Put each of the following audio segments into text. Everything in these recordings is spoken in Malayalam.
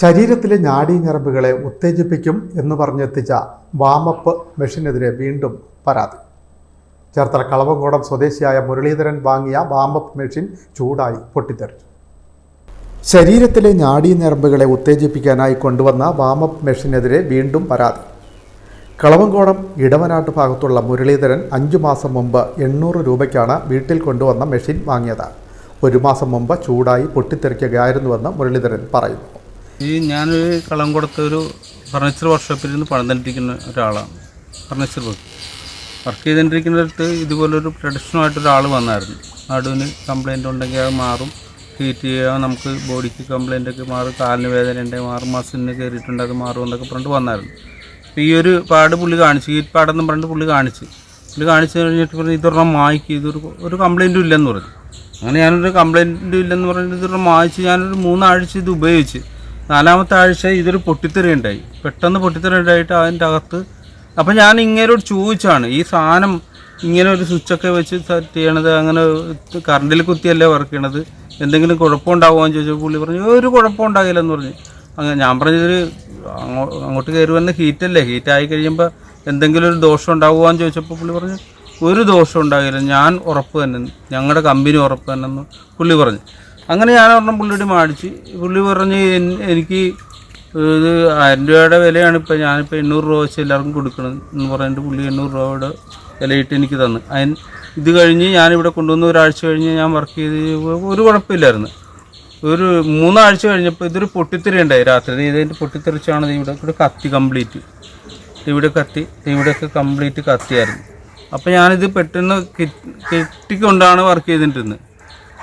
ശരീരത്തിലെ ഞരമ്പുകളെ ഉത്തേജിപ്പിക്കും എന്ന് പറഞ്ഞെത്തിച്ച വാമപ്പ് മെഷീനെതിരെ വീണ്ടും പരാതി. ചേർത്തല കളവങ്കോടം സ്വദേശിയായ മുരളീധരൻ വാങ്ങിയ വാമപ്പ് മെഷീൻ ചൂടായി പൊട്ടിത്തെറിച്ചു. ശരീരത്തിലെ ഞരമ്പുകളെ ഉത്തേജിപ്പിക്കാനായി കൊണ്ടുവന്ന വാമപ്പ് മെഷീനെതിരെ വീണ്ടും പരാതി. കളവങ്കോടം ഇടവനാട്ട് ഭാഗത്തുള്ള മുരളീധരൻ അഞ്ചു മാസം മുമ്പ് എണ്ണൂറ് രൂപയ്ക്കാണ് വീട്ടിൽ കൊണ്ടുവന്ന മെഷീൻ വാങ്ങിയത്. ഒരു മാസം മുമ്പ് ചൂടായി പൊട്ടിത്തെറിക്കുകയായിരുന്നുവെന്ന് മുരളീധരൻ പറയുന്നു. ഈ ഞാനൊരു കളം കൊടുത്ത ഒരു ഫർണിച്ചർ വർക്ക്ഷോപ്പിൽ നിന്ന് പണം തന്നിരിക്കുന്ന ഒരാളാണ്. ഫർണിച്ചർ വർക്ക് വർക്ക് ചെയ്തുകൊണ്ടിരിക്കുന്നിടത്ത് ഇതുപോലൊരു ട്രഡീഷണൽ ആയിട്ട് ഒരാൾ വന്നായിരുന്നു. നടുവിന് കംപ്ലൈന്റ് ഉണ്ടെങ്കിൽ അത് മാറും. ഹീറ്റ് ചെയ്യാൻ നമുക്ക് ബോഡിക്ക് കംപ്ലൈന്റ് ഒക്കെ മാറും. കാലിന് വേദന ഉണ്ടെങ്കിൽ മാറും. മസിലിന് കയറിയിട്ടുണ്ട് അത് മാറും എന്നൊക്കെ പറഞ്ഞിട്ട് വന്നായിരുന്നു. അപ്പോൾ ഈ ഒരു പാട് പുള്ളി കാണിച്ചു. ഹീറ്റ് പാടെന്ന് പറഞ്ഞിട്ട് പുള്ളി കാണിച്ച്. പുള്ളി കാണിച്ചു കഴിഞ്ഞിട്ട് പറഞ്ഞു ഇതൊരെണ്ണം മായ്ക്ക്. ഇതൊരു ഒരു കംപ്ലൈന്റും ഇല്ലെന്ന് പറഞ്ഞു. അങ്ങനെ ഞാനൊരു കംപ്ലൈന്റും ഇല്ലെന്ന് പറഞ്ഞിട്ട് ഇതൊരെണ്ണം മായ്ച്ച് ഞാനൊരു മൂന്നാഴ്ച ഇത് ഉപയോഗിച്ച് നാലാമത്തെ ആഴ്ച ഇതൊരു പൊട്ടിത്തെറി ഉണ്ടായി പെട്ടെന്ന് പൊട്ടിത്തെറി ഉണ്ടായിട്ട് അതിന്റെ അകത്ത് അപ്പം ഞാൻ ഇങ്ങനോട് ചോദിച്ചാണ് ഈ സാധനം ഇങ്ങനെ ഒരു സ്വിച്ചൊക്കെ വെച്ച് സെറ്റ് ചെയ്യണത് അങ്ങനെ കറണ്ടിൽ കുത്തിയല്ലേ വർക്ക് ചെയ്യണത് എന്തെങ്കിലും കുഴപ്പമുണ്ടാവുമോ എന്ന് ചോദിച്ചപ്പോൾ പുള്ളി പറഞ്ഞു ഒരു കുഴപ്പം ഉണ്ടാകില്ലെന്ന് പറഞ്ഞു. അങ്ങനെ ഞാൻ പറഞ്ഞതൊരു അങ്ങോ- അങ്ങോട്ട് കയറി വന്ന ഹീറ്റല്ലേ ഹീറ്റായി കഴിയുമ്പോൾ എന്തെങ്കിലും ഒരു ദോഷം ഉണ്ടാവുമോ എന്ന് ചോദിച്ചപ്പോൾ പുള്ളി പറഞ്ഞു ഒരു ദോഷം ഉണ്ടാകില്ല ഞാൻ ഉറപ്പ് തന്നെ ഞങ്ങളുടെ കമ്പനി ഉറപ്പ് തന്നെ എന്ന് പുള്ളി പറഞ്ഞു. അങ്ങനെ ഞാൻ ഒരെണ്ണം പുള്ളിയോട് മേടിച്ച്. പുള്ളി പറഞ്ഞ് എനിക്ക് ഇത് ആയിരം രൂപയുടെ വിലയാണ്. ഇപ്പോൾ ഞാനിപ്പോൾ എണ്ണൂറ് രൂപ വെച്ച് എല്ലാവർക്കും കൊടുക്കണം എന്ന് പറഞ്ഞിട്ട് പുള്ളി എണ്ണൂറ് രൂപയുടെ വിലയിട്ട് എനിക്ക് തന്നു. അതിന് ഇത് കഴിഞ്ഞ് ഞാനിവിടെ കൊണ്ടുവന്ന് ഒരാഴ്ച കഴിഞ്ഞ് ഞാൻ വർക്ക് ചെയ്ത് ഒരു കുഴപ്പമില്ലായിരുന്നു. ഒരു മൂന്നാഴ്ച കഴിഞ്ഞപ്പോൾ ഇതൊരു പൊട്ടിത്തെറി ഉണ്ടായി രാത്രി ഇതിന്റെ പൊട്ടിത്തെറിച്ചാണ് ഇവിടെ ഇവിടെ കത്തി കംപ്ലീറ്റ്. ഇവിടെ കത്തി ഇവിടെയൊക്കെ കംപ്ലീറ്റ് കത്തിയായിരുന്നു. അപ്പോൾ ഞാനിത് പെട്ടെന്ന് കെട്ടിക്കൊണ്ടാണ് വർക്ക് ചെയ്തിട്ടിരുന്നത്.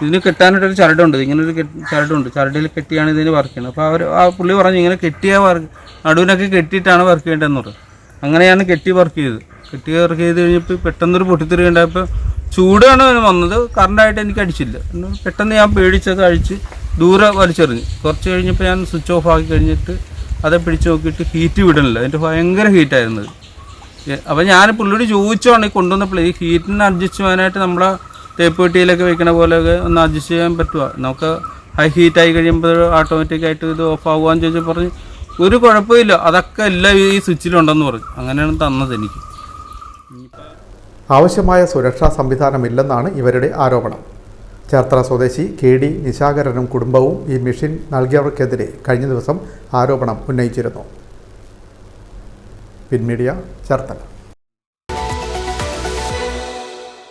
ഇതിന് കെട്ടാനായിട്ടൊരു ചരടുണ്ട്. ഇങ്ങനെ ഒരു ചരടുണ്ട്. ചരടിൽ കെട്ടിയാണ് ഇതിന് വർക്ക് ചെയ്യുന്നത്. അപ്പോൾ അവർ ആ പുള്ളി പറഞ്ഞു ഇങ്ങനെ കെട്ടിയ വർക്ക് നടുവിനൊക്കെ കെട്ടിയിട്ടാണ് വർക്ക് ചെയ്യേണ്ടതെന്ന് പറഞ്ഞു. അങ്ങനെയാണ് കെട്ടി വർക്ക് ചെയ്തത്. കെട്ടി വർക്ക് ചെയ്ത് കഴിഞ്ഞപ്പോൾ പെട്ടെന്നൊരു പൊട്ടിത്തെറി ഉണ്ടായപ്പോൾ ചൂടാണ് വന്നത്. കറണ്ടായിട്ട് എനിക്ക് അടിച്ചില്ല. പെട്ടെന്ന് ഞാൻ പേടിച്ചത് അഴിച്ച് ദൂരെ വലിച്ചെറിഞ്ഞു. കുറച്ച് കഴിഞ്ഞപ്പോൾ ഞാൻ സ്വിച്ച് ഓഫ് ആക്കി കഴിഞ്ഞിട്ട് അത് പിടിച്ച് നോക്കിയിട്ട് ഹീറ്റ് വിടണില്ല. അതിന്റെ ഭയങ്കര ഹീറ്റായിരുന്നത് അപ്പോൾ ഞാൻ പുള്ളിയോട് ചോദിച്ചാണ് കൊണ്ടുവന്നപ്പോൾ ഈ ഹീറ്റിന് അഡ്ജസ്റ്റ് ചെയ്യാനായിട്ട് നമ്മളെ തേപ്പ് പെട്ടിയിലൊക്കെ വെക്കണ പോലെയൊക്കെ ഒന്ന് അഡ്ജസ്റ്റ് ചെയ്യാൻ പറ്റുക നമുക്ക് ഹൈ ഹീറ്റ് ആയി കഴിയുമ്പോൾ ഓട്ടോമാറ്റിക് ആയിട്ട് ഇത് ഓഫ് ആകുകയെന്ന് ചോദിച്ചാൽ പറഞ്ഞ് ഒരു കുഴപ്പമില്ല. അതൊക്കെ എല്ലാം ഈ സ്വിച്ചിലുണ്ടെന്ന് പറഞ്ഞു. അങ്ങനെയാണ് തന്നത് എനിക്ക്. ആവശ്യമായ സുരക്ഷാ സംവിധാനമില്ലെന്നാണ് ഇവരുടെ ആരോപണം. ചേർത്തല സ്വദേശി കെ ഡി നിശാകരനും കുടുംബവും ഈ മെഷീൻ നൽകിയവർക്കെതിരെ കഴിഞ്ഞ ദിവസം ആരോപണം ഉന്നയിച്ചിരുന്നു. പിൻമീഡിയ ചേർത്തല.